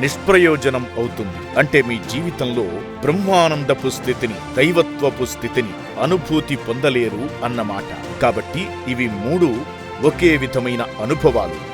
నిష్ప్రయోజనం అవుతుంది. అంటే మీ జీవితంలో బ్రహ్మానందపు స్థితిని దైవత్వపు స్థితిని అనుభూతి పొందలేరు అన్నమాట. కాబట్టి ఇవి మూడు ఒకే విధమైన అనుభవాలు.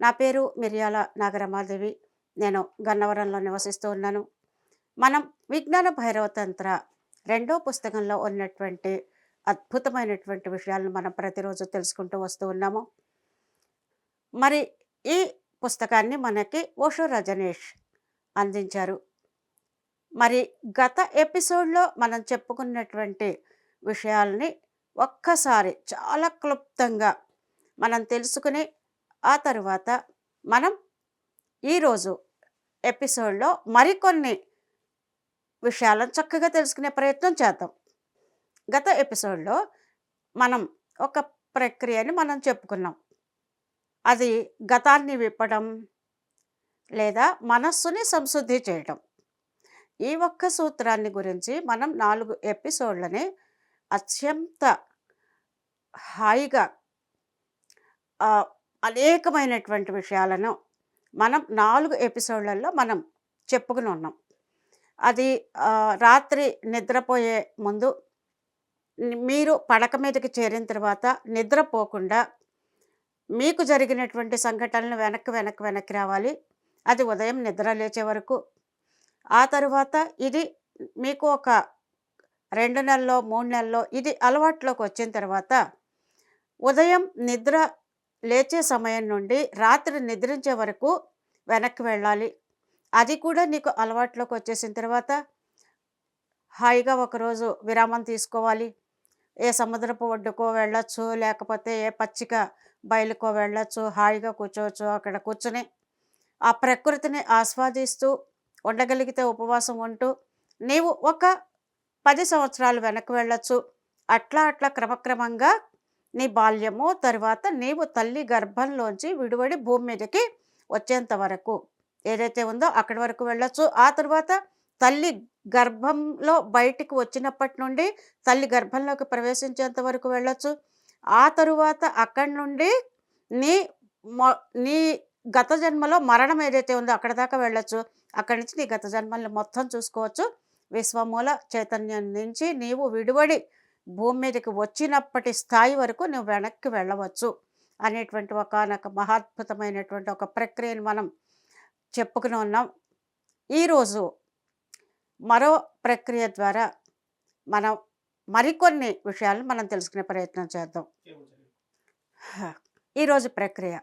నా పేరు మిర్యాల నాగరమాదేవి. నేను గన్నవరంలో నివసిస్తూ ఉన్నాను. మనం విజ్ఞాన భైరవతంత్ర రెండో పుస్తకంలో ఉన్నటువంటి అద్భుతమైనటువంటి విషయాలను మనం ప్రతిరోజు తెలుసుకుంటూ వస్తూ ఉన్నాము. మరి ఈ పుస్తకాన్ని మనకి ఓషో రజనీష్ అందించారు. మరి గత ఎపిసోడ్లో మనం చెప్పుకున్నటువంటి విషయాల్ని ఒక్కసారి చాలా క్లుప్తంగా మనం తెలుసుకుని ఆ తరువాత మనం ఈరోజు ఎపిసోడ్లో మరికొన్ని విషయాలను చక్కగా తెలుసుకునే ప్రయత్నం చేద్దాం. గత ఎపిసోడ్లో మనం ఒక ప్రక్రియని మనం చెప్పుకున్నాం. అది గతాన్ని విప్పడం లేదా మనస్సుని సంశుద్ధి చేయడం. ఈ ఒక్క సూత్రాన్ని గురించి మనం నాలుగు ఎపిసోడ్లని అత్యంత హాయిగా అనేకమైనటువంటి విషయాలను మనం నాలుగు ఎపిసోడ్లలో మనం చెప్పుకుని ఉన్నాం. అది రాత్రి నిద్రపోయే ముందు మీరు పడక మీదకి చేరిన తర్వాత నిద్రపోకుండా మీకు జరిగినటువంటి సంఘటనలు వెనక్కి వెనక్కి వెనక్కి రావాలి. అది ఉదయం నిద్ర లేచే వరకు. ఆ తర్వాత ఇది మీకు ఒక రెండు నెలలో మూడు నెలల్లో ఇది అలవాట్లోకి వచ్చిన తర్వాత ఉదయం నిద్ర లేచే సమయం నుండి రాత్రి నిద్రించే వరకు వెనక్కి వెళ్ళాలి. అది కూడా నీకు అలవాట్లోకి వచ్చేసిన తర్వాత హాయిగా ఒకరోజు విరామం తీసుకోవాలి. ఏ సముద్రపు ఒడ్డుకో వెళ్ళొచ్చు లేకపోతే ఏ పచ్చిక బయలుకో వెళ్ళొచ్చు హాయిగా కూర్చోవచ్చు అక్కడ కూర్చుని. ఆ ప్రకృతిని ఆస్వాదిస్తూ ఉండగలిగితే ఉపవాసం ఉంటూ నీవు ఒక పది సంవత్సరాలు వెనక్కి వెళ్ళొచ్చు. అట్లా అట్లా క్రమక్రమంగా నీ బాల్యము తర్వాత నీవు తల్లి గర్భంలోంచి విడివడి భూమి మీదకి వచ్చేంత వరకు ఏదైతే ఉందో అక్కడి వరకు వెళ్ళొచ్చు. ఆ తర్వాత తల్లి గర్భంలో బయటికి వచ్చినప్పటి నుండి తల్లి గర్భంలోకి ప్రవేశించేంత వరకు వెళ్ళొచ్చు. ఆ తరువాత అక్కడి నుండి నీ నీ గత జన్మలో మరణం ఏదైతే ఉందో అక్కడ దాకా వెళ్ళొచ్చు. అక్కడి నుంచి నీ గత జన్మల్ని మొత్తం చూసుకోవచ్చు. విశ్వమూల చైతన్యం నుంచి నీవు విడివడి భూమి మీదకి వచ్చినప్పటి స్థాయి వరకు నువ్వు వెనక్కి వెళ్ళవచ్చు అనేటువంటి ఒకనొక మహాద్భుతమైనటువంటి ఒక ప్రక్రియను మనం చెప్పుకుని ఉన్నాం. ఈరోజు మరో ప్రక్రియ ద్వారా మనం మరికొన్ని విషయాలు మనం తెలుసుకునే ప్రయత్నం చేద్దాం. ఈరోజు ప్రక్రియ.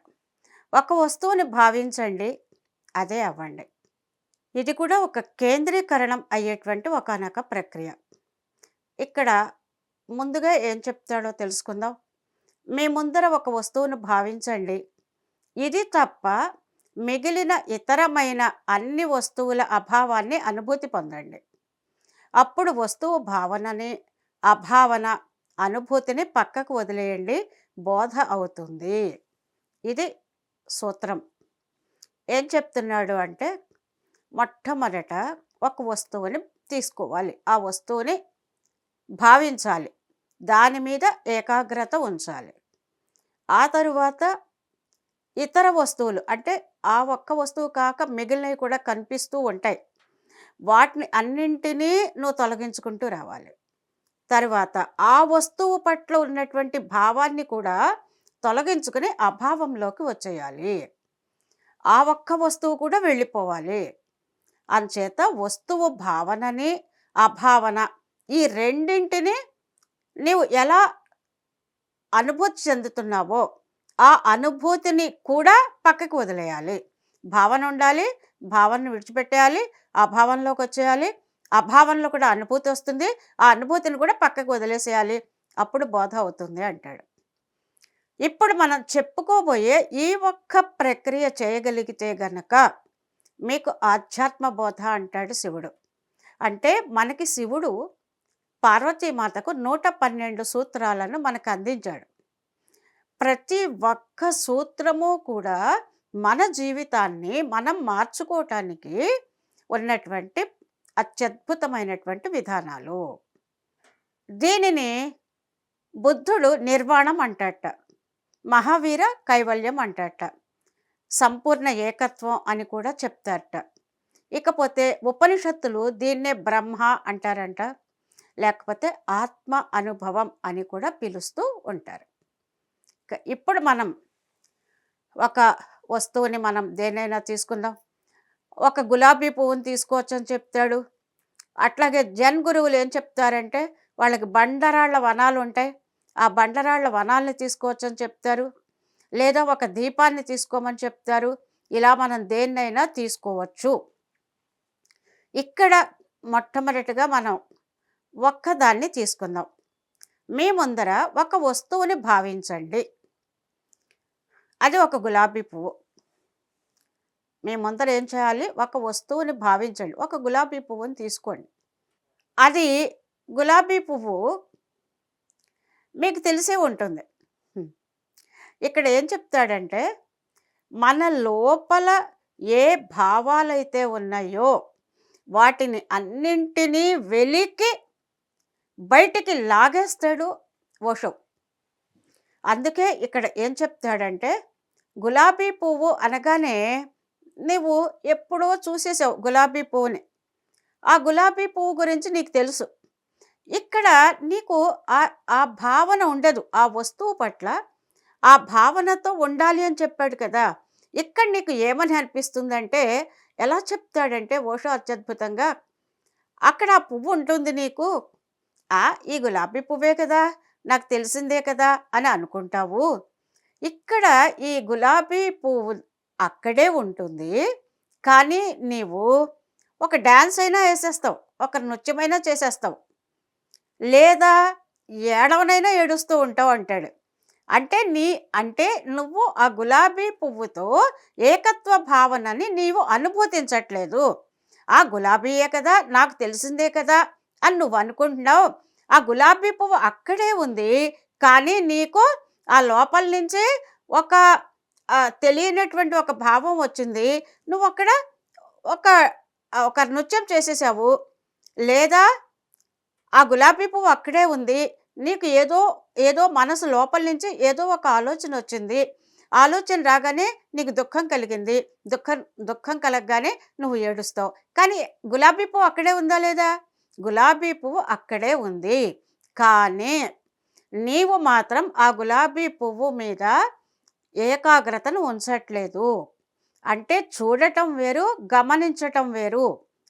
ఒక వస్తువుని భావించండి అదే అవ్వండి. ఇది కూడా ఒక కేంద్రీకరణం అయ్యేటువంటి ఒకనొక ప్రక్రియ. ఇక్కడ ముందుగా ఏం చెప్తాడో తెలుసుకుందాం. మీ ముందర ఒక వస్తువును భావించండి. ఇది తప్ప మిగిలిన ఇతరమైన అన్ని వస్తువుల అభావాన్ని అనుభూతి పొందండి. అప్పుడు వస్తువు భావనని అభావన అనుభూతిని పక్కకు వదిలేయండి. బోధ అవుతుంది. ఇది సూత్రం. ఏం చెప్తున్నాడు అంటే మొట్టమొదట ఒక వస్తువుని తీసుకోవాలి. ఆ వస్తువుని భావించాలి. దాని మీద ఏకాగ్రత ఉంచాలి. ఆ తరువాత ఇతర వస్తువులు అంటే ఆ ఒక్క వస్తువు కాక మిగిలినవి కూడా కనిపిస్తూ ఉంటాయి. వాటిని అన్నింటినీ నువ్వు తొలగించుకుంటూ రావాలి. తర్వాత ఆ వస్తువు పట్ల ఉన్నటువంటి భావాన్ని కూడా తొలగించుకుని అభావంలోకి వచ్చేయాలి. ఆ ఒక్క వస్తువు కూడా వెళ్ళిపోవాలి. అంచేత వస్తువు భావనని అభావన ఈ రెండింటిని నీవు ఎలా అనుభూతి చెందుతున్నావో ఆ అనుభూతిని కూడా పక్కకు వదిలేయాలి. భావన ఉండాలి భావనను విడిచిపెట్టేయాలి ఆ భావనలోకి వచ్చేయాలి ఆ భావనలో కూడా అనుభూతి వస్తుంది ఆ అనుభూతిని కూడా పక్కకు వదిలేసేయాలి. అప్పుడు బోధ అవుతుంది అంటాడు. ఇప్పుడు మనం చెప్పుకోబోయే ఈ ఒక్క ప్రక్రియ చేయగలిగితే గనక మీకు ఆధ్యాత్మ బోధ అంటాడు శివుడు. అంటే మనకి శివుడు పార్వతీమాతకు నూట పన్నెండు సూత్రాలను మనకు అందించాడు ప్రతి ఒక్క సూత్రము కూడా మన జీవితాన్ని మనం మార్చుకోవటానికి ఉన్నటువంటి అత్యద్భుతమైనటువంటి విధానాలు. దీనిని బుద్ధుడు నిర్వాణం అంటట మహావీర కైవల్యం అంటట సంపూర్ణ ఏకత్వం అని కూడా చెప్తారట. ఇకపోతే ఉపనిషత్తులు దీన్నే బ్రహ్మ అంటారంట. లేకపోతే ఆత్మ అనుభవం అని కూడా పిలుస్తూ ఉంటారు. ఇప్పుడు మనం ఒక వస్తువుని మనం దేనైనా తీసుకుందాం. ఒక గులాబీ పువ్వుని తీసుకోవచ్చు అని చెప్తాడు. అట్లాగే జన్ గురువులు ఏం చెప్తారంటే వాళ్ళకి బండరాళ్ళ వనాలు ఉంటాయి. ఆ బండరాళ్ళ వనాల్ని తీసుకోవచ్చు అని చెప్తారు. లేదా ఒక దీపాన్ని తీసుకోమని చెప్తారు. ఇలా మనం దేన్నైనా తీసుకోవచ్చు. ఇక్కడ మొట్టమొదటిగా మనం ఒక్కదాన్ని తీసుకుందాం. మీ ముందర ఒక వస్తువుని భావించండి. అది ఒక గులాబీ పువ్వు. మీ ముందర ఏం చేయాలి? ఒక వస్తువుని భావించండి. ఒక గులాబీ పువ్వుని తీసుకోండి. అది గులాబీ పువ్వు మీకు తెలిసే ఉంటుంది. ఇక్కడ ఏం చెప్తాడంటే మన లోపల ఏ భావాలైతే ఉన్నాయో వాటిని అన్నింటినీ వెలికి బయటికి లాగేస్తాడు ఓషో అందుకే ఇక్కడ ఏం చెప్తాడంటే గులాబీ పువ్వు అనగానే నువ్వు ఎప్పుడో చూసేసావు గులాబీ పువ్వుని. ఆ గులాబీ పువ్వు గురించి నీకు తెలుసు. ఇక్కడ నీకు ఆ ఆ భావన ఉండదు. ఆ వస్తువు పట్ల ఆ భావనతో ఉండాలి అని చెప్పాడు కదా. ఇక్కడ నీకు ఏమని అనిపిస్తుందంటే ఎలా చెప్తాడంటే ఓషో అత్యద్భుతంగా అక్కడ ఆ పువ్వు ఉంటుంది నీకు. ఆ ఈ గులాబీ పువ్వే కదా నాకు తెలిసిందే కదా అని అనుకుంటావు. ఇక్కడ ఈ గులాబీ పువ్వు అక్కడే ఉంటుంది. కానీ నీవు ఒక డ్యాన్స్ అయినా వేసేస్తావు ఒక నృత్యమైనా చేసేస్తావు. లేదా ఏడవనైనా ఏడుస్తూ ఉంటావు అంటాడు. అంటే నీ అంటే నువ్వు ఆ గులాబీ పువ్వుతో ఏకత్వ భావనని నీవు అనుభూతించట్లేదు. ఆ గులాబీయే కదా నాకు తెలిసిందే కదా అని నువ్వు అనుకుంటున్నావు. ఆ గులాబీ పువ్వు అక్కడే ఉంది. కానీ నీకు ఆ లోపల నుంచి ఒక తెలియనటువంటి ఒక భావం వచ్చింది. నువ్వు అక్కడ ఒక ఒక నృత్యం చేసేసావు. లేదా ఆ గులాబీ పువ్వు అక్కడే ఉంది. నీకు ఏదో ఏదో మనసు లోపల నుంచి ఏదో ఒక ఆలోచన వచ్చింది. ఆలోచన రాగానే నీకు దుఃఖం కలిగింది. దుఃఖం దుఃఖం కలగగానే నువ్వు ఏడుస్తావు. కానీ గులాబీ పువ్వు అక్కడే ఉందా లేదా? గులాబీ పువ్వు అక్కడే ఉంది. కానీ నీవు మాత్రం ఆ గులాబీ పువ్వు మీద ఏకాగ్రతను ఉంచట్లేదు. అంటే చూడటం వేరు గమనించటం వేరు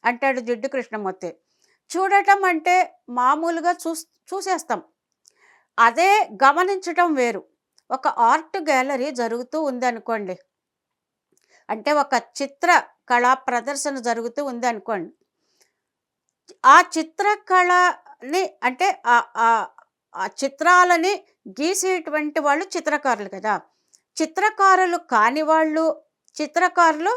అంటాడు జిడ్డు కృష్ణమూర్తి. చూడటం అంటే మామూలుగా చూ చూసేస్తాం. అదే గమనించటం వేరు. ఒక ఆర్ట్ గ్యాలరీ జరుగుతూ ఉందనుకోండి. అంటే ఒక చిత్ర కళా ప్రదర్శన జరుగుతూ ఉందనుకోండి. ఆ చిత్రకళని అంటే ఆ- చిత్రాలని గీసేటువంటి వాళ్ళు చిత్రకారులు కదా. చిత్రకారులు కాని వాళ్ళు చిత్రకారులు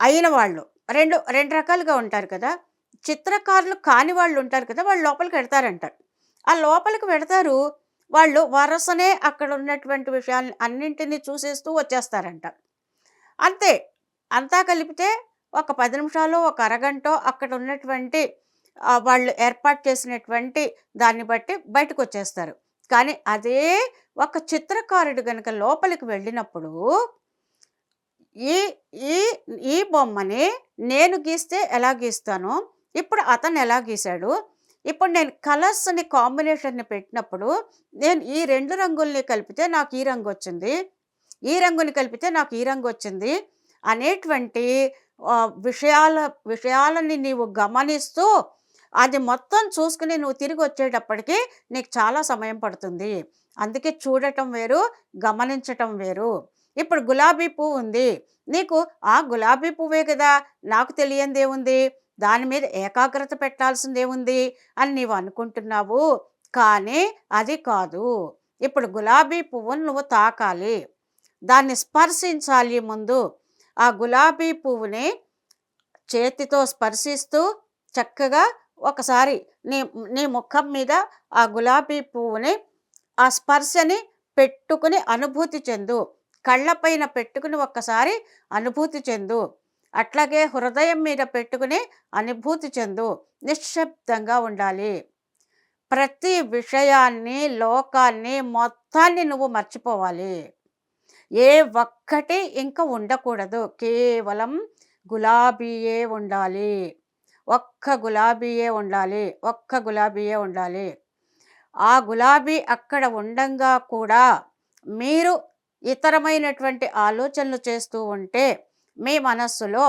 అయిన వాళ్ళు రెండు రెండు రకాలుగా ఉంటారు కదా. చిత్రకారులు కాని వాళ్ళు ఉంటారు కదా వాళ్ళు లోపలికి వెడతారంటారు ఆ లోపలికి వెడతారు వాళ్ళు వరసనే అక్కడ ఉన్నటువంటి విషయాన్ని అన్నింటినీ చూసేస్తూ వచ్చేస్తారంట. అంతే అంతా కలిపితే ఒక పది నిమిషాలు ఒక అరగంట అక్కడ ఉన్నటువంటి వాళ్ళు ఏర్పాటు చేసినటువంటి దాన్ని బట్టి బయటకు వచ్చేస్తారు కానీ అదే ఒక చిత్రకారుడు కనుక లోపలికి వెళ్ళినప్పుడు ఈ ఈ ఈ బొమ్మని నేను గీస్తే ఎలా గీస్తానో? ఇప్పుడు అతను ఎలా గీశాడు? ఇప్పుడు నేను కలర్స్ని కాంబినేషన్ని పెట్టినప్పుడు నేను ఈ రెండు రంగుల్ని కలిపితే నాకు ఈ రంగు వచ్చింది ఈ రంగుని కలిపితే నాకు ఈ రంగు వచ్చింది అనేటువంటి విషయాల విషయాలని నీవు గమనిస్తూ అది మొత్తం చూసుకుని నువ్వు తిరిగి వచ్చేటప్పటికి నీకు చాలా సమయం పడుతుంది. అందుకే చూడటం వేరు గమనించటం వేరు. ఇప్పుడు గులాబీ పువ్వు ఉంది. నీకు ఆ గులాబీ పువ్వే కదా నాకు తెలియందేముంది దాని మీద ఏకాగ్రత పెట్టాల్సిందేముంది అని నీవు అనుకుంటున్నావు. కానీ అది కాదు. ఇప్పుడు గులాబీ పువ్వును నువ్వు తాకాలి. దాన్ని స్పర్శించాలి ముందు. ఆ గులాబీ పువ్వుని చేతితో స్పర్శిస్తూ చక్కగా ఒకసారి నీ నీ ముఖం మీద ఆ గులాబీ పువ్వుని ఆ స్పర్శని పెట్టుకుని అనుభూతి చెందు. కళ్ళపైన పెట్టుకుని ఒక్కసారి అనుభూతి చెందు. అట్లాగే హృదయం మీద పెట్టుకుని అనుభూతి చెందు. నిశ్శబ్దంగా ఉండాలి. ప్రతి విషయాన్ని లోకాన్ని మొత్తాన్ని నువ్వు మర్చిపోవాలి. ఏ ఒక్కటి ఇంకా ఉండకూడదు. కేవలం గులాబీయే ఉండాలి. ఒక్క గులాబీయే ఉండాలి. ఒక్క గులాబీయే ఉండాలి. ఆ గులాబీ అక్కడ ఉండంగా కూడా మీరు ఇతరమైనటువంటి ఆలోచనలు చేస్తూ ఉంటే మీ మనస్సులో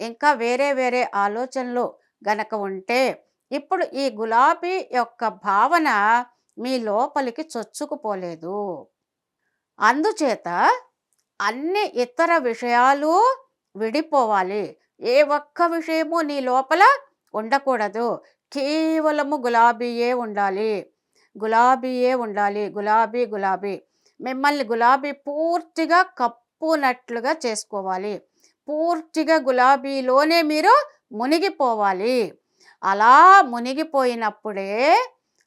ఇంకా వేరే వేరే ఆలోచనలు గనక ఉంటే ఇప్పుడు ఈ గులాబీ యొక్క భావన మీ లోపలికి చొచ్చుకుపోలేదు. అందుచేత అన్ని ఇతర విషయాలు విడిపోవాలి. ఏ ఒక్క విషయము నీ లోపల ఉండకూడదు. కేవలము గులాబీయే ఉండాలి. గులాబీయే ఉండాలి. గులాబీ గులాబీ. మిమ్మల్ని గులాబీ పూర్తిగా కప్పునట్లుగా చేసుకోవాలి. పూర్తిగా గులాబీలోనే మీరు మునిగిపోవాలి. అలా మునిగిపోయినప్పుడే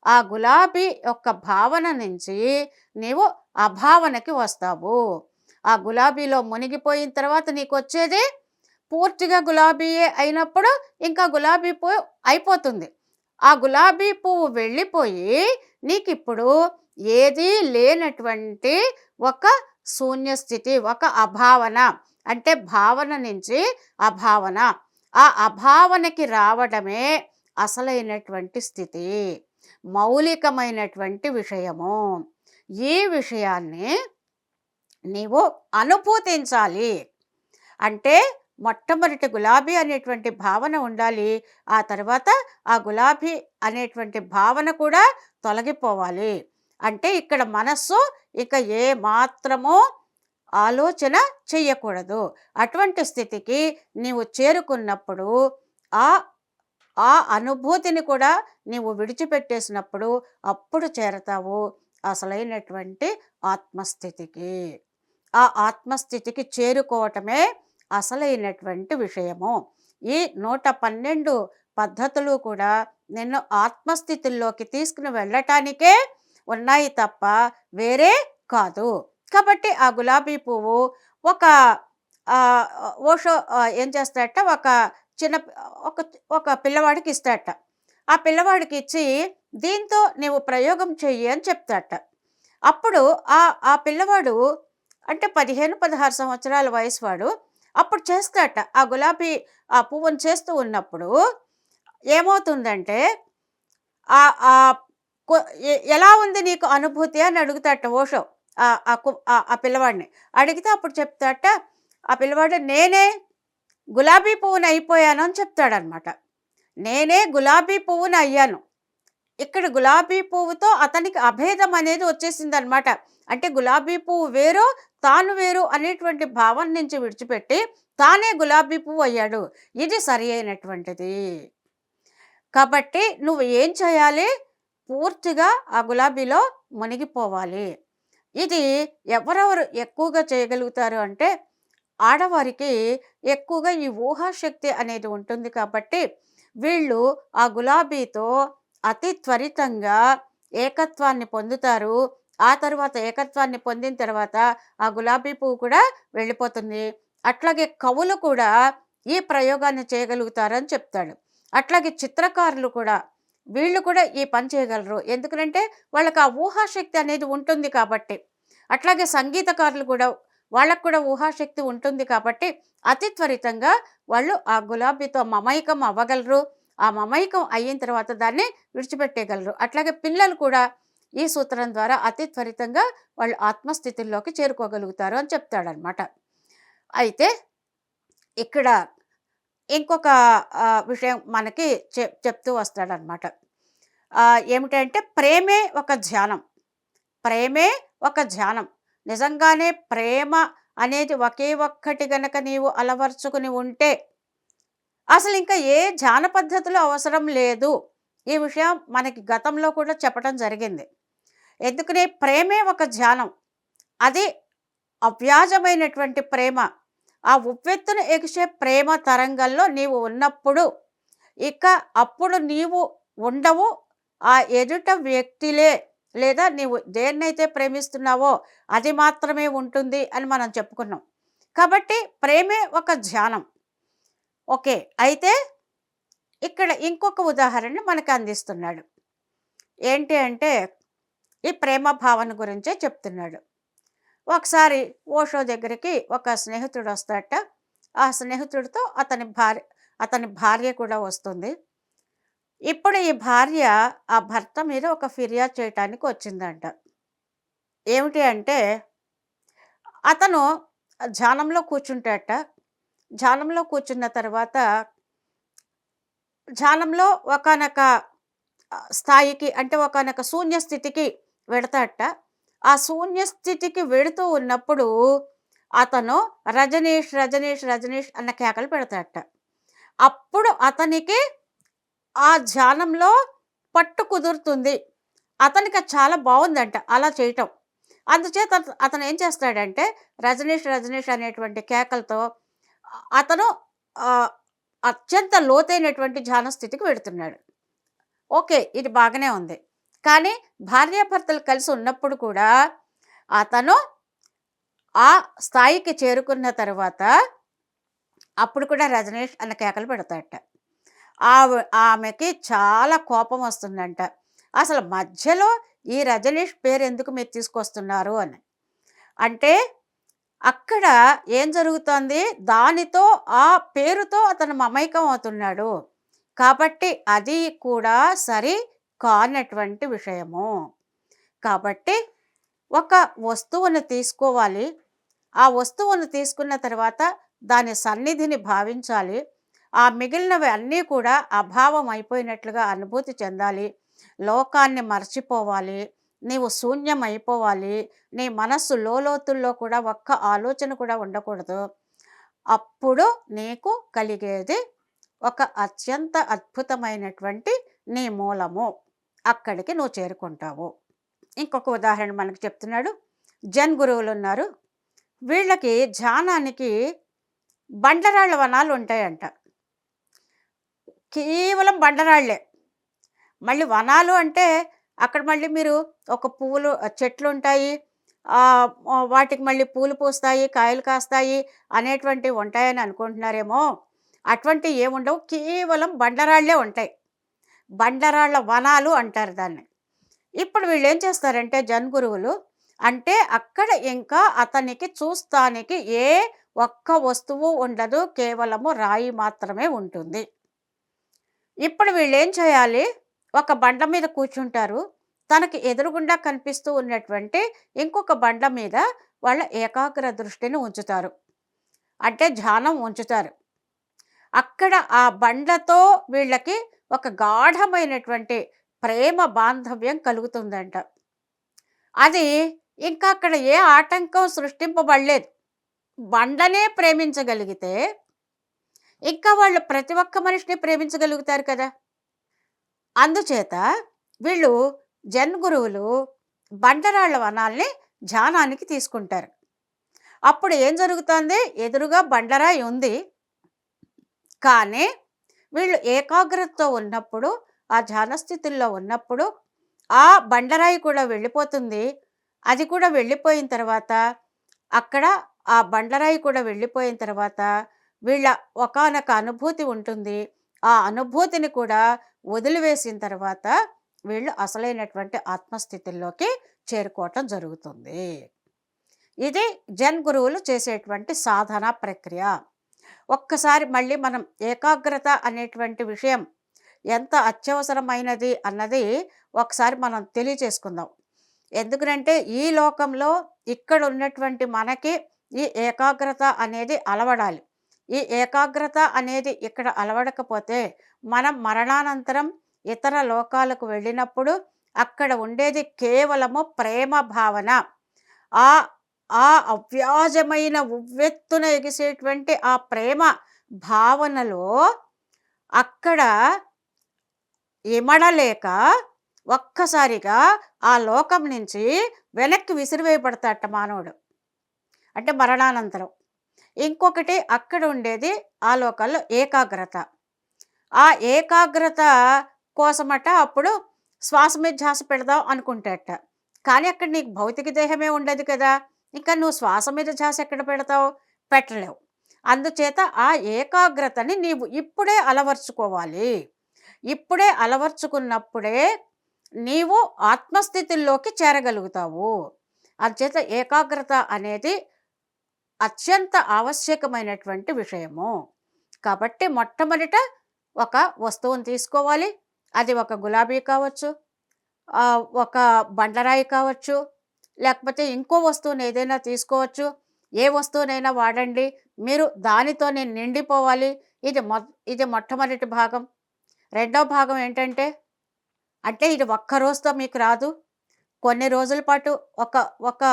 ఆ గులాబీ యొక్క భావన నుంచి నీవు అభావనకి వస్తావు. ఆ గులాబీలో మునిగిపోయిన తర్వాత నీకు వచ్చేది పూర్తిగా గులాబీయే అయినప్పుడు ఇంకా గులాబీ పువ్వు అయిపోతుంది. ఆ గులాబీ పువ్వు వెళ్ళిపోయి నీకు ఇప్పుడు ఏదీ లేనటువంటి ఒక శూన్యస్థితి ఒక అభావన. అంటే భావన నుంచి అభావన. ఆ అభావనకి రావడమే అసలైనటువంటి స్థితి. మౌలికమైనటువంటి విషయము. ఈ విషయాన్ని నీవు అనుభూతించాలి? అంటే మొట్టమొదటి గులాబీ అనేటువంటి భావన ఉండాలి. ఆ తర్వాత ఆ గులాబీ అనేటువంటి భావన కూడా తొలగిపోవాలి. అంటే ఇక్కడ మనస్సు ఇక ఏ మాత్రమో ఆలోచన చెయ్యకూడదు. అటువంటి స్థితికి నీవు చేరుకున్నప్పుడు ఆ ఆ అనుభూతిని కూడా నీవు విడిచిపెట్టేసినప్పుడు అప్పుడు చేరతావు. అసలైనటువంటి ఆత్మస్థితికి. ఆ ఆత్మస్థితికి చేరుకోవటమే అసలైనటువంటి విషయము. ఈ నూట పన్నెండు పద్ధతులు కూడా నిన్ను ఆత్మస్థితుల్లోకి తీసుకుని వెళ్ళటానికే ఉన్నాయి తప్ప వేరే కాదు. కాబట్టి ఆ గులాబీ పువ్వు ఒక ఓషో ఏం చేస్తాడట ఒక చిన్న ఒక ఒక పిల్లవాడికి ఇస్తాడట ఆ పిల్లవాడికి ఇచ్చి దీంతో నీవు ప్రయోగం చెయ్యి అని చెప్తాట. అప్పుడు ఆ ఆ పిల్లవాడు అంటే పదిహేను పదహారు సంవత్సరాల వయసు వాడు అప్పుడు చేస్తాట. ఆ గులాబీ ఆ పువ్వును చేస్తూ ఉన్నప్పుడు ఏమవుతుందంటే ఆ ఆ ఎలా ఉంది నీకు అనుభూతి అని అడుగుతాట ఓషో ఆ ఆ కు- ఆ- ఆ పిల్లవాడిని. అడిగితే అప్పుడు చెప్తాట ఆ పిల్లవాడు నేనే గులాబీ పువ్వుని అయిపోయాను అని చెప్తాడనమాట నేనే గులాబీ పువ్వును అయ్యాను. ఇక్కడ గులాబీ పువ్వుతో అతనికి అభేదం అనేది వచ్చేసింది అనమాట అంటే గులాబీ పువ్వు వేరు తాను వేరు అనేటువంటి భావం నుంచి విడిచిపెట్టి తానే గులాబీ పువ్వు అయ్యాడు. ఇది సరి అయినటువంటిది. కాబట్టి నువ్వు ఏం చేయాలి? పూర్తిగా ఆ గులాబీలో మునిగిపోవాలి. ఇది ఎవరెవరు ఎక్కువగా చేయగలుగుతారు అంటే ఆడవారికి ఎక్కువగా ఈ ఊహాశక్తి అనేది ఉంటుంది కాబట్టి వీళ్ళు ఆ గులాబీతో అతి త్వరితంగా ఏకత్వాన్ని పొందుతారు. ఆ తర్వాత ఏకత్వాన్ని పొందిన తర్వాత ఆ గులాబీ పువ్వు కూడా వెళ్ళిపోతుంది. అట్లాగే కవులు కూడా ఈ ప్రయోగాన్ని చేయగలుగుతారని చెప్తాడు. అట్లాగే చిత్రకారులు కూడా వీళ్ళు కూడా ఈ పని చేయగలరు. ఎందుకంటే వాళ్ళకి ఆ ఊహాశక్తి అనేది ఉంటుంది కాబట్టి. అట్లాగే సంగీతకారులు కూడా వాళ్ళకు కూడా ఊహాశక్తి ఉంటుంది కాబట్టి అతి త్వరితంగా వాళ్ళు ఆ గులాబీతో మమైకం అవ్వగలరు. ఆ మమైకం అయిన తర్వాత దాన్ని విడిచిపెట్టేయగలరు. అట్లాగే పిల్లలు కూడా ఈ సూత్రం ద్వారా అతి త్వరితంగా వాళ్ళు ఆత్మస్థితుల్లోకి చేరుకోగలుగుతారు అని చెప్తాడనమాట అయితే ఇక్కడ ఇంకొక విషయం మనకి చె చెప్తూ వస్తాడనమాట ఏమిటంటే ప్రేమే ఒక ధ్యానం. ప్రేమే ఒక ధ్యానం. నిజంగానే ప్రేమ అనేది ఒకే ఒక్కటి గనక నీవు అలవర్చుకుని ఉంటే అసలు ఇంకా ఏ ధ్యాన పద్ధతులు అవసరం లేదు. ఈ విషయం మనకి గతంలో కూడా చెప్పడం జరిగింది. ఎందుకనే ప్రేమే ఒక ధ్యానం. అది అవ్యాజమైనటువంటి ప్రేమ. ఆ ఉవ్వెత్తున ఎగిసే ప్రేమ తరంగంలో నీవు ఉన్నప్పుడు ఇక అప్పుడు నీవు ఉండవు. ఆ ఎదుట వ్యక్తిలే లేదా నీవు దేన్నైతే ప్రేమిస్తున్నావో అది మాత్రమే ఉంటుంది అని మనం చెప్పుకున్నాం. కాబట్టి ప్రేమే ఒక ధ్యానం. ఓకే అయితే ఇక్కడ ఇంకొక ఉదాహరణ మనకు అందిస్తున్నాడు. ఏంటి అంటే ఈ ప్రేమ భావన గురించే చెప్తున్నాడు. ఒకసారి ఓషో దగ్గరికి ఒక స్నేహితుడు వస్తాడట. ఆ స్నేహితుడితో అతని భార్య అతని భార్య కూడా వస్తుంది. ఇప్పుడు ఈ భార్య ఆ భర్త మీద ఒక ఫిర్యాదు చేయటానికి వచ్చిందంట. ఏమిటి అంటే అతను ధ్యానంలో కూర్చుంటాట ధ్యానంలో కూర్చున్న తర్వాత ధ్యానంలో ఒకనొక స్థాయికి అంటే ఒకనొక శూన్య స్థితికి ఆ శూన్య స్థితికి వెడుతూ ఉన్నప్పుడు అతను రజనీష్ రజనీష్ రజనీష్ అన్న కేకలు పెడతాట అప్పుడు అతనికి ఆ ధ్యానంలో పట్టు కుదురుతుంది. అతనికి చాలా బాగుందంట అలా చేయటం. అందుచేత అతను ఏం చేస్తాడంటే రజనీష్ రజనీష్ అనేటువంటి కేకలతో అతను అత్యంత లోతైనటువంటి ధ్యాన స్థితికి వెడుతున్నాడు. ఓకే ఇది బాగానే ఉంది. కానీ భార్యాభర్తలు కలిసి ఉన్నప్పుడు కూడా అతను ఆ స్థాయికి చేరుకున్న తర్వాత అప్పుడు కూడా రజనీష్ అన్న కేకలు పెడతాడట. ఆమెకి చాలా కోపం వస్తుందంట. అసలు మధ్యలో ఈ రజనీష్ పేరు ఎందుకు మీరు తీసుకొస్తున్నారు అని. అంటే అక్కడ ఏం జరుగుతోంది? దానితో ఆ పేరుతో అతను మమైకం అవుతున్నాడు. కాబట్టి అది కూడా సరి కానటువంటి విషయము. కాబట్టి ఒక వస్తువును తీసుకోవాలి. ఆ వస్తువును తీసుకున్న తర్వాత దాని సన్నిధిని భావించాలి. ఆ మిగిలినవి అన్నీ కూడా అభావం అయిపోయినట్లుగా అనుభూతి చెందాలి. లోకాన్ని మర్చిపోవాలి. నీవు శూన్యం అయిపోవాలి. నీ మనస్సు లోతుల్లో కూడా ఒక్క ఆలోచన కూడా ఉండకూడదు. అప్పుడు నీకు కలిగేది ఒక అత్యంత అద్భుతమైనటువంటి నీ మూలము. అక్కడికి నువ్వు చేరుకుంటావు. ఇంకొక ఉదాహరణ మనకు చెప్తున్నాడు. జన్ గురువులు ఉన్నారు. వీళ్ళకి ధ్యానానికి బండరాళ్ళ వనాలు ఉంటాయంట. కేవలం బండరాళ్ళే మళ్ళీ వనాలు అంటే అక్కడ మళ్ళీ మీరు ఒక పువ్వులు చెట్లు ఉంటాయి వాటికి మళ్ళీ పూలు పూస్తాయి కాయలు కాస్తాయి అనేటువంటివి ఉంటాయని అనుకుంటున్నారేమో. అటువంటి ఏముండవు కేవలం బండరాళ్ళే ఉంటాయి. బండరాళ్ళ వనాలు అంటారు దాన్ని. ఇప్పుడు వీళ్ళు ఏం చేస్తారంటే జన్ గురువులు అంటే అక్కడ ఇంకా అతనికి చూస్తానికి ఏ ఒక్క వస్తువు ఉండదు కేవలము రాయి మాత్రమే ఉంటుంది. ఇప్పుడు వీళ్ళు ఏం చేయాలి? ఒక బండ మీద కూర్చుంటారు. తనకి ఎదురుగుండా కనిపిస్తూ ఉన్నటువంటి ఇంకొక బండ మీద వాళ్ళ ఏకాగ్ర దృష్టిని ఉంచుతారు. అంటే ధ్యానం ఉంచుతారు. అక్కడ ఆ బండ్లతో వీళ్ళకి ఒక గాఢమైనటువంటి ప్రేమ బాంధవ్యం కలుగుతుందంట. అది ఇంకా అక్కడ ఏ ఆటంకం సృష్టింపబడలేదు. బండనే ప్రేమించగలిగితే ఇంకా వాళ్ళు ప్రతి ఒక్క మనిషిని ప్రేమించగలుగుతారు కదా? అందుచేత వీళ్ళు జన్ గురువులు బండరాళ్ళ వనాల్ని ధ్యానానికి తీసుకుంటారు. అప్పుడు ఏం జరుగుతుంది? ఎదురుగా బండరాయి ఉంది. కానీ వీళ్ళు ఏకాగ్రతతో ఉన్నప్పుడు ఆ ధ్యాన స్థితుల్లో ఉన్నప్పుడు ఆ బండరాయి కూడా వెళ్ళిపోతుంది. అది కూడా వెళ్ళిపోయిన తర్వాత అక్కడ ఆ బండరాయి కూడా వెళ్ళిపోయిన తర్వాత వీళ్ళ ఒకానొక అనుభూతి ఉంటుంది. ఆ అనుభూతిని కూడా వదిలివేసిన తర్వాత వీళ్ళు అసలైనటువంటి ఆత్మస్థితుల్లోకి చేరుకోవటం జరుగుతుంది. ఇది జన్ గురువులు చేసేటువంటి సాధన ప్రక్రియ. ఒక్కసారి మళ్ళీ మనం ఏకాగ్రత అనేటువంటి విషయం ఎంత అత్యవసరమైనది అన్నది ఒకసారి మనం తెలియచేసుకుందాం. ఎందుకంటే ఈ లోకంలో ఇక్కడ ఉన్నటువంటి మనకి ఈ ఏకాగ్రత అనేది అలవడాలి. ఈ ఏకాగ్రత అనేది ఇక్కడ అలవడకపోతే మనం మరణానంతరం ఇతర లోకాలకు వెళ్ళినప్పుడు అక్కడ ఉండేది కేవలము ప్రేమ భావన. ఆ ఆ అవ్యాజమైన ఉవ్వెత్తున ఎగిసేటువంటి ఆ ప్రేమ భావనలో అక్కడ ఇమడలేక ఒక్కసారిగా ఆ లోకం నుంచి వెనక్కి విసిరివేయబడతాట మానవుడు. అంటే మరణానంతరం. ఇంకొకటి అక్కడ ఉండేది ఆ లోకల్లో ఏకాగ్రత. ఆ ఏకాగ్రత కోసమట అప్పుడు శ్వాస మీద ధ్యాస పెడదాం అనుకుంటాట. కానీ అక్కడ నీకు భౌతిక దేహమే ఉండదు కదా. ఇంకా నువ్వు శ్వాస మీద ధ్యాస ఎక్కడ పెడతావు? పెట్టలేవు. అందుచేత ఆ ఏకాగ్రతని నీవు ఇప్పుడే అలవర్చుకోవాలి. ఇప్పుడే అలవర్చుకున్నప్పుడే నీవు ఆత్మస్థితుల్లోకి చేరగలుగుతావు. అందుచేత ఏకాగ్రత అనేది అత్యంత ఆవశ్యకమైనటువంటి విషయము. కాబట్టి మొట్టమొదట ఒక వస్తువును తీసుకోవాలి. అది ఒక గులాబీ కావచ్చు ఒక బండరాయి కావచ్చు లేకపోతే ఇంకో వస్తువుని ఏదైనా తీసుకోవచ్చు. ఏ వస్తువునైనా వాడండి. మీరు దానితోనే నిండిపోవాలి. ఇది మొ ఇది మొట్టమొదటి భాగం. రెండో భాగం ఏంటంటే అంటే ఇది ఒక్క రోజుతో మీకు రాదు. కొన్ని రోజుల పాటు ఒక ఒక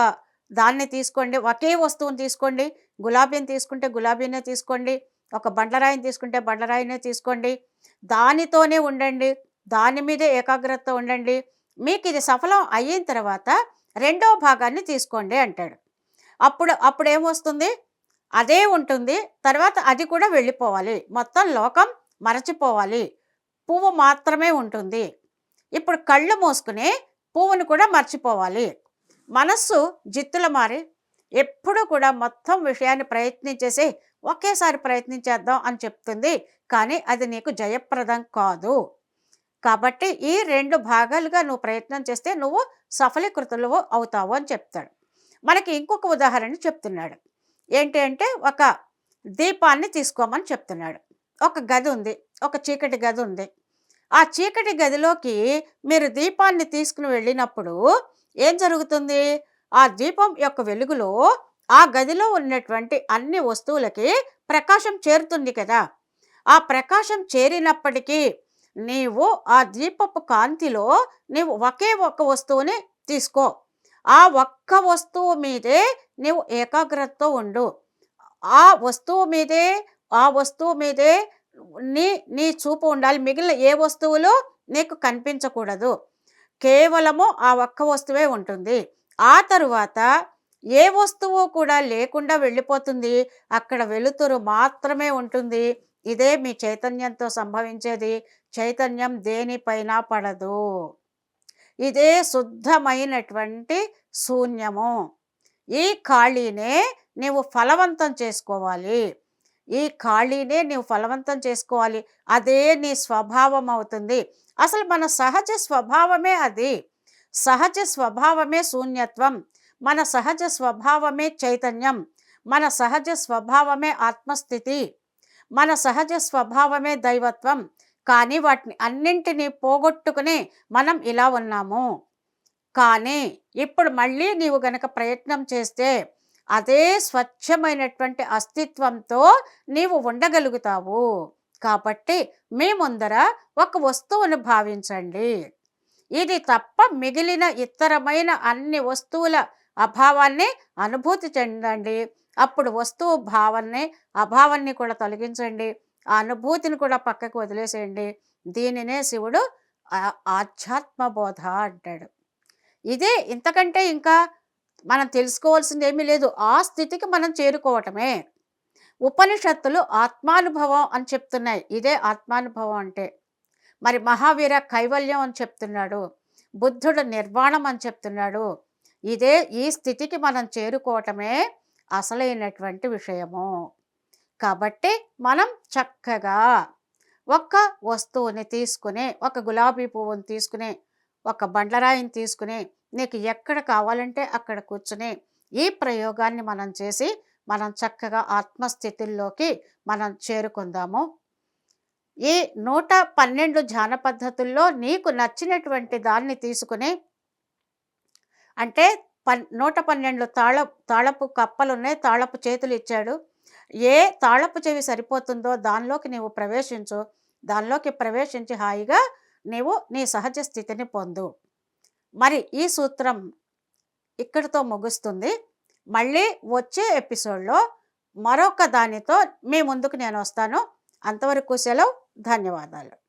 దాన్ని తీసుకోండి. ఒకే వస్తువుని తీసుకోండి. గులాబీని తీసుకుంటే గులాబీనే తీసుకోండి. ఒక బండరాయిని తీసుకుంటే బండరాయినే తీసుకోండి. దానితోనే ఉండండి. దాని మీదే ఏకాగ్రత ఉండండి. మీకు ఇది సఫలం అయిన తర్వాత రెండో భాగాన్ని తీసుకోండి అంటాడు. అప్పుడు అప్పుడు ఏమొస్తుంది అదే ఉంటుంది. తర్వాత అది కూడా వెళ్ళిపోవాలి. మొత్తం లోకం మరచిపోవాలి. పువ్వు మాత్రమే ఉంటుంది. ఇప్పుడు కళ్ళు మూసుకుని పువ్వును కూడా మర్చిపోవాలి. మనస్సు జిత్తుల మారి ఎప్పుడూ కూడా మొత్తం విషయాన్ని ప్రయత్నించేసి ఒకేసారి ప్రయత్నించేద్దాం అని చెప్తుంది. కానీ అది నీకు జయప్రదం కాదు. కాబట్టి ఈ రెండు భాగాలుగా నువ్వు ప్రయత్నం చేస్తే నువ్వు సఫలీకృతులు అవుతావు అని చెప్తాడు. మనకి ఇంకొక ఉదాహరణ చెప్తున్నాడు. ఏంటి అంటే ఒక దీపాన్ని తీసుకోమని చెప్తున్నాడు. ఒక గది ఉంది. ఒక చీకటి గది ఉంది. ఆ చీకటి గదిలోకి మీరు దీపాన్ని తీసుకుని వెళ్ళినప్పుడు ఏం జరుగుతుంది? ఆ దీపం యొక్క వెలుగులో ఆ గదిలో ఉన్నటువంటి అన్ని వస్తువులకి ప్రకాశం చేరుతుంది కదా. ఆ ప్రకాశం చేరినప్పటికీ నీవు ఆ దీపపు కాంతిలో నీవు ఒకే ఒక్క వస్తువుని తీసుకో. ఆ ఒక్క వస్తువు మీదే నీవు ఏకాగ్రతతో ఉండు. ఆ వస్తువు మీదే ఆ వస్తువు మీదే నీ నీ చూపు ఉండాలి. మిగిలిన ఏ వస్తువులు నీకు కనిపించకూడదు. కేవలము ఆ ఒక్క వస్తువే ఉంటుంది. ఆ తరువాత ఏ వస్తువు కూడా లేకుండా వెళ్ళిపోతుంది. అక్కడ వెలుతురు మాత్రమే ఉంటుంది. ఇదే మీ చైతన్యంతో సంభవించేది. చైతన్యం దేనిపైన పడదు. ఇదే శుద్ధమైనటువంటి శూన్యము. ఈ ఖాళీనే నీవు ఫలవంతం చేసుకోవాలి. ఈ ఖాళీనే నీవు ఫలవంతం చేసుకోవాలి. అదే నీ స్వభావం అవుతుంది. అసలు మన సహజ స్వభావమే అది. సహజ స్వభావమే శూన్యత్వం. మన సహజ స్వభావమే చైతన్యం. మన సహజ స్వభావమే ఆత్మస్థితి. మన సహజ స్వభావమే దైవత్వం. కానీ వాటిని అన్నింటినీ పోగొట్టుకుని మనం ఇలా ఉన్నాము. కానీ ఇప్పుడు మళ్ళీ నీవు గనక ప్రయత్నం చేస్తే అదే స్వచ్ఛమైనటువంటి అస్తిత్వంతో నీవు ఉండగలుగుతావు. కాబట్టి మీ ముందర ఒక వస్తువును భావించండి. ఇది తప్ప మిగిలిన ఇతరమైన అన్ని వస్తువుల అభావాన్ని అనుభూతి చెందండి. అప్పుడు వస్తువు భావాన్ని అభావాన్ని కూడా తొలగించండి. ఆ అనుభూతిని కూడా పక్కకు వదిలేసేయండి. దీనినే శివుడు ఆధ్యాత్మబోధ ఆధ్యాత్మ బోధ అంటాడు. ఇదే ఇంతకంటే ఇంకా మనం తెలుసుకోవాల్సింది ఏమీ లేదు. ఆ స్థితికి మనం చేరుకోవటమే. ఉపనిషత్తులు ఆత్మానుభవం అని చెప్తున్నాయి. ఇదే ఆత్మానుభవం అంటే. మరి మహావీర కైవల్యం అని చెప్తున్నాడు. బుద్ధుడు నిర్వాణం అని చెప్తున్నాడు. ఇదే ఈ స్థితికి మనం చేరుకోవటమే అసలైనటువంటి విషయము. కాబట్టి మనం చక్కగా ఒక్క వస్తువుని తీసుకుని ఒక గులాబీ పువ్వుని తీసుకుని ఒక బండరాయిని తీసుకుని నీకు ఎక్కడ కావాలంటే అక్కడ కూర్చుని ఈ ప్రయోగాన్ని మనం చేసి మనం చక్కగా ఆత్మస్థితుల్లోకి మనం చేరుకుందాము. ఈ నూట పన్నెండు ధ్యాన పద్ధతుల్లో నీకు నచ్చినటువంటి దాన్ని తీసుకుని అంటే పన్ నూట పన్నెండు తాళ తాళపు కప్పలు ఉన్నాయి తాళపు చేతులు ఇచ్చాడు. ఏ తాళపు చెవి సరిపోతుందో దానిలోకి నీవు ప్రవేశించు. దానిలోకి ప్రవేశించి హాయిగా నీవు నీ సహజ స్థితిని పొందు. మరి ఈ సూత్రం ఇక్కడితో ముగుస్తుంది. మళ్ళీ వచ్చే ఎపిసోడ్లో మరొక దానితో మీ ముందుకు నేను వస్తాను. అంతవరకు సెలవు ధన్యవాదాలు.